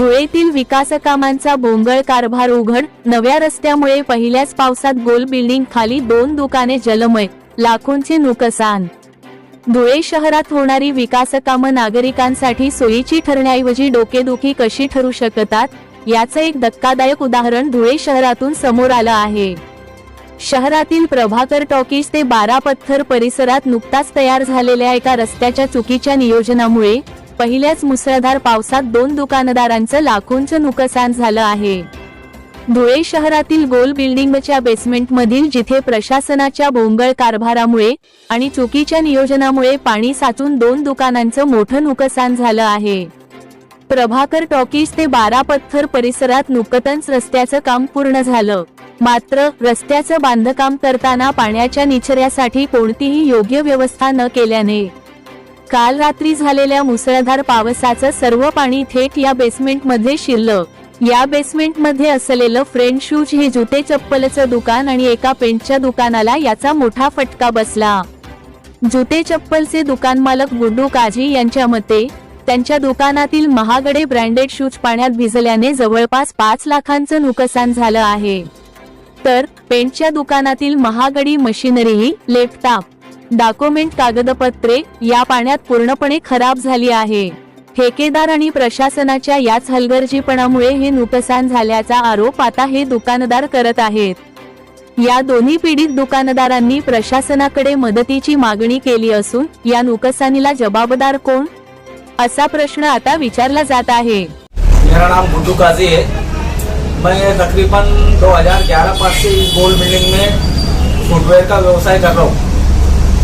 धुळेतील विकासकामांचा बोंगळ कारभार उघड नव्या रस्त्यामुळे पहिल्याच पावसात गोल बिल्डिंग खाली दोन दुकाने जलमय लाखोंचे नुकसान. धुळे शहरात होणारी विकासकामं नागरिकांसाठी सोयीची ठरण्याऐवजी डोकेदुखी कशी ठरू शकतात याचं एक धक्कादायक उदाहरण धुळे शहरातून समोर आलं आहे. शहरातील प्रभाकर टॉकीज ते बारा पत्थर परिसरात नुकताच तयार झालेल्या एका रस्त्याच्या चुकीच्या नियोजनामुळे पहिल्याच मुसळधार पावसात दोन दुकानदारांचं लाखोंचं नुकसान झालं आहे. धुळे शहरातील गोल बिल्डिंगच्या बेसमेंटमधील जिथे प्रशासनाच्या बोंगळ कारभारामुळे आणि चुकीच्या नियोजनामुळे पाणी साचून दोन दुकानांचं मोठं नुकसान झालं आहे. प्रभाकर टॉकीज ते बारा पत्थर परिसरात नुकतंच रस्त्याचं काम पूर्ण झालं. मात्र रस्त्याचं बांधकाम करताना पाण्याच्या निचऱ्यासाठी कोणतीही योग्य व्यवस्था न केल्याने काल रात्री झालेल्या मुसळधार पावसाचं सर्व पाणी थेट या बेसमेंटमध्ये शिरलं. या बेसमेंटमध्ये असलेलं फ्रेंड शूज हे जुते चप्पलचं दुकान आणि एका पेंटच्या दुकानाला याचा मोठा फटका बसला. जुते चप्पलचे दुकान मालक गुड्डू काझी यांच्या मते त्यांच्या दुकानातील महागडे ब्रँडेड शूज पाण्यात भिजल्याने जवळपास पाच लाखांचं नुकसान झालं आहे. तर पेंटच्या दुकानातील महागडी मशिनरी लॅपटॉप. डॉक्युमेंट कागदपत्रे या पाण्यात पूर्णपणे खराब झाली आहे. ठेकेदार आणि प्रशासनाच्या याच हलगर्जीपणामुळे हे नुकसान झाल्याचा आरोप आता हे दुकानदार करत आहेत. या दोन्ही पीडित दुकानदारांनी प्रशासनाकडे मदतीची मागणी केली असून या नुकसानीला जबाबदार कोण? असा प्रश्न आता विचारला जात आहे. मेरा नाम गुड्डू काजी है। मैं तकरीबन 2011 पास से इस गोल्ड बिल्डिंग में फुटवेयर का व्यवसाय कर रहा हूँ।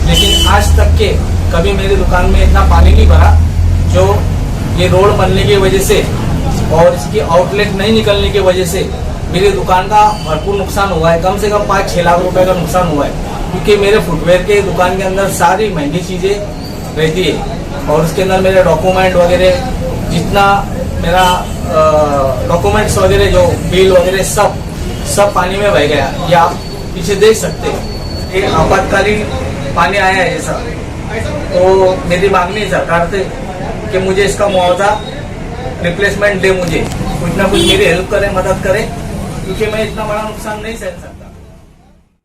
लेकिन आज तक के कभी मेरी दुकान में इतना पानी नहीं भरा, जो ये रोड बनने की वजह से और इसकी आउटलेट नहीं निकलने की वजह से मेरी दुकान का भरपूर नुकसान हुआ है। कम से कम पाँच छः लाख रुपए का नुकसान हुआ है, क्योंकि मेरे फुटवेयर के दुकान के अंदर सारी महँगी चीज़ें रहती है और उसके अंदर मेरे डॉक्यूमेंट वगैरह, जितना मेरा डॉक्यूमेंट्स वगैरह जो बिल वगैरह सब सब पानी में बह गया। ये आप पीछे देख सकते हैं। ये आपातकालीन पानी आया है ऐसा तो मेरी मांगनी है सरकार से कि मुझे इसका मुआवजा रिप्लेसमेंट दे मुझे। कुछ ना कुछ मेरी हेल्प करे मदद करे क्योंकि मैं इतना बड़ा नुकसान नहीं सहन सकता।